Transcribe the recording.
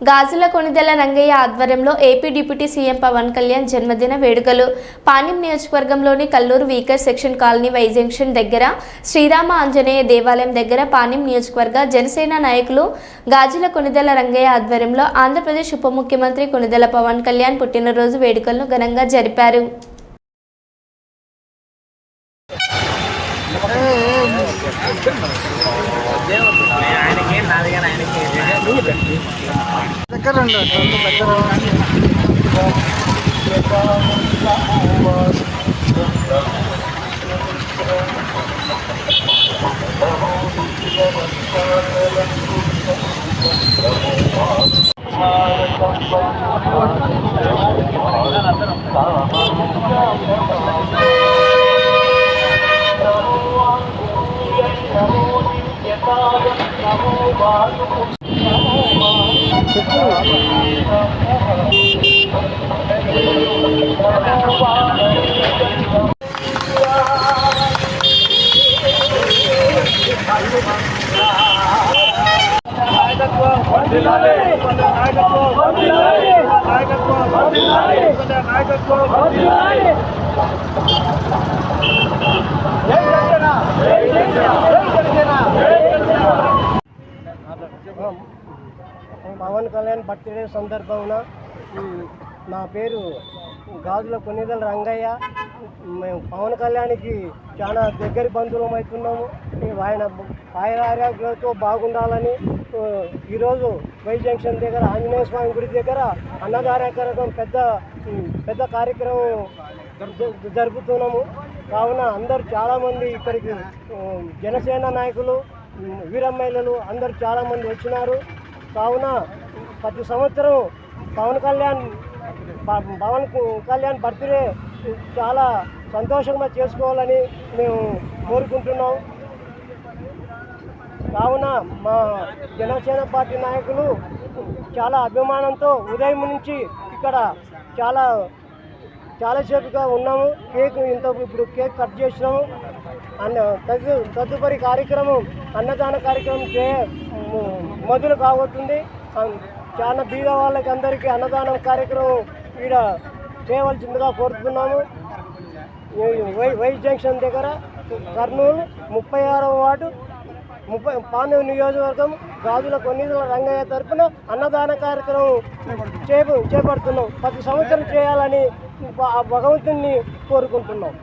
గాజుల కొనిదెల రంగయ్య ఆధ్వర్యంలో AP deputy CM Pawan Kalyan జన్మదిన వేడుకలు. పాణ్యం నియోజకవర్గంలోని Kalluru weaker section colony Y junction దగ్గర శ్రీరామ ఆంజనేయ దేవాలయం దగ్గర పాణ్యం నియోజకవర్గ జనసేన నాయకులు గాజుల కొనిదెల రంగయ్య ఆధ్వర్యంలో ఆంధ్రప్రదేశ్ ఉప ముఖ్యమంత్రి కొనిదెల పవన్ కళ్యాణ్ పుట్టినరోజు వేడుకలను ఘనంగా జరిపారు. దగ్గర Come. పవన్ కళ్యాణ్ బర్త్డే సందర్భమున నా పేరు గాజుల కొన్నిదల రంగయ్య. మేము పవన్ కళ్యాణ్కి చాలా దగ్గర బంధువులం అవుతున్నాము. ఆయన ఆయన బాగుండాలని ఈరోజు వై జంక్షన్ దగ్గర ఆంజనేయ స్వామి గుడి దగ్గర అన్నదాన కార్యక్రమం పెద్ద పెద్ద కార్యక్రమం జరుపుతున్నాము. కావున అందరూ చాలామంది ఇక్కడికి జనసేన నాయకులు వీరమ్మహిళలు అందరు అందరూ చాలామంది వచ్చినారు. కావున ప్రతి సంవత్సరం పవన్ కళ్యాణ్ పవన్ కళ్యాణ్ బర్త్డే చాలా సంతోషంగా చేసుకోవాలని మేము కోరుకుంటున్నాం. కావున మా జనసేన పార్టీ నాయకులు చాలా అభిమానంతో ఉదయం నుంచి ఇక్కడ చాలా చాలాసేపుగా ఉన్నాము. కేక్ ఇంత ఇప్పుడు కేక్ కట్ చేసినాము. అన్న తదు తదుపరి కార్యక్రమం అన్నదాన కార్యక్రమం చే మొదలు కాబోతుంది చాలా బీద వాళ్ళకి అందరికీ అన్నదానం కార్యక్రమం ఈడ చేయవలసిందిగా కోరుతున్నాము. వై వై జంక్షన్ దగ్గర కర్నూలు ముప్పై ఆరవ వార్డు ముప్పై పాండవ నియోజకవర్గం గాజుల కొన్నిదల రంగయ్య తరఫున అన్నదాన కార్యక్రమం చేపడుతున్నాం. ప్రతి సంవత్సరం చేయాలని భగవంతుని కోరుకుంటున్నాం.